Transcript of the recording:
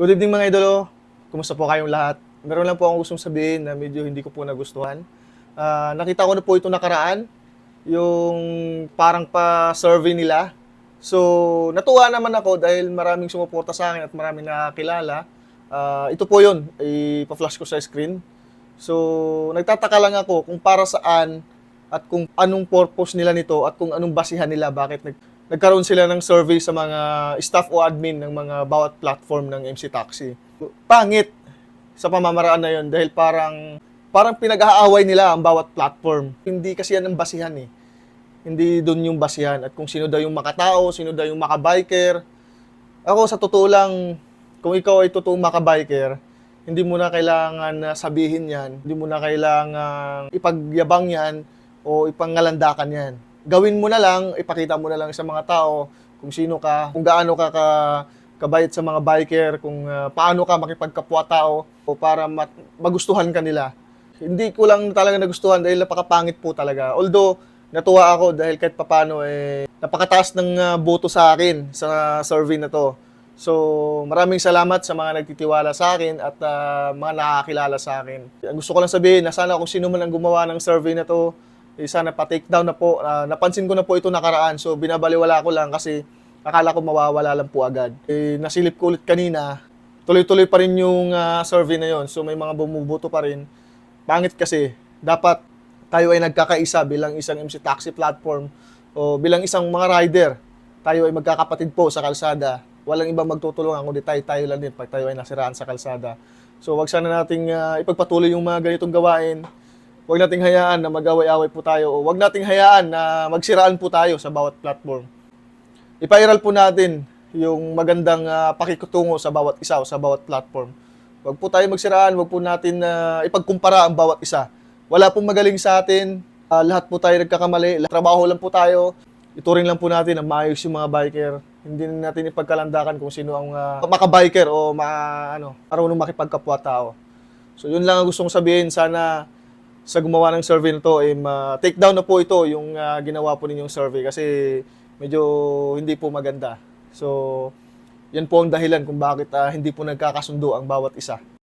Good evening mga idolo. Kumusta po kayong lahat? Meron lang po akong gustong sabihin na medyo hindi ko po nagustuhan. Ah, nakita ko na po ito nakaraan, yung parang pa-survey nila. So, natuwa naman ako dahil maraming sumuporta sa akin at maraming nakakilala. Ah, ito po yun, ipa-flash ko sa screen. So, nagtataka lang ako kung para saan at kung anong purpose nila nito at kung anong basihan nila bakit nag nagkaroon sila ng survey sa mga staff o admin ng mga bawat platform ng MC Taxi. Pangit sa pamamaraan na yon dahil parang parang pinag-aaway nila ang bawat platform. Hindi kasi yan ang basihan eh. Hindi doon yung basihan at kung sino daw yung makatao, sino daw yung makabiker. Ako sa totoo lang, kung ikaw ay totoong makabiker, hindi mo na kailangan sabihin yan, hindi mo na kailangan ipagyabang yan o ipangalandakan yan. Gawin mo na lang, ipakita mo na lang sa mga tao kung sino ka, kung gaano ka ka kabayat sa mga biker, kung ah, paano ka makipagkapwa tao o para mat- magustuhan ka nila. Hindi ko lang talaga nagustuhan dahil napakapangit po talaga. Although, natuwa ako dahil kahit papano eh, napakataas ng ah, boto sa akin sa survey na to. So, maraming salamat sa mga nagtitiwala sa akin at ah, mga nakakilala sa akin. Gusto ko lang sabihin na sana kung sino man ang gumawa ng survey na to, eh, sana pa-take down na po. Ah, napansin ko na po ito nakaraan, so binabaliwala ko lang kasi akala ko mawawala lang po agad. Eh, nasilip ko ulit kanina, tuloy-tuloy pa rin yung ah, survey na yon so may mga bumuboto pa rin. Pangit kasi, dapat tayo ay nagkakaisa bilang isang MC Taxi platform o bilang isang mga rider. Tayo ay magkakapatid po sa kalsada. Walang ibang magtutulungan kundi tayo, tayo lang din pag tayo ay nasiraan sa kalsada. So wag sana nating ah, ipagpatuloy yung mga ganitong gawain. Huwag nating hayaan na mag-away-away po tayo o huwag nating hayaan na magsiraan po tayo sa bawat platform. Ipairal po natin yung magandang ah, pakikutungo sa bawat isa o sa bawat platform. Huwag po tayo magsiraan, huwag po natin na ipagkumpara ang bawat isa. Wala pong magaling sa atin, ah, lahat po tayo nagkakamali, trabaho lang po tayo. Ituring lang po natin na maayos yung mga biker. Hindi natin ipagkalandakan kung sino ang ah, makabiker o ma, ano, marunong makipagkapwa tao. So yun lang ang gusto kong sabihin. Sana sa gumawa ng survey na to, eh, ma- take down na po ito yung ah, ginawa po ninyong survey kasi medyo hindi po maganda. So, yan po ang dahilan kung bakit ah, hindi po nagkakasundo ang bawat isa.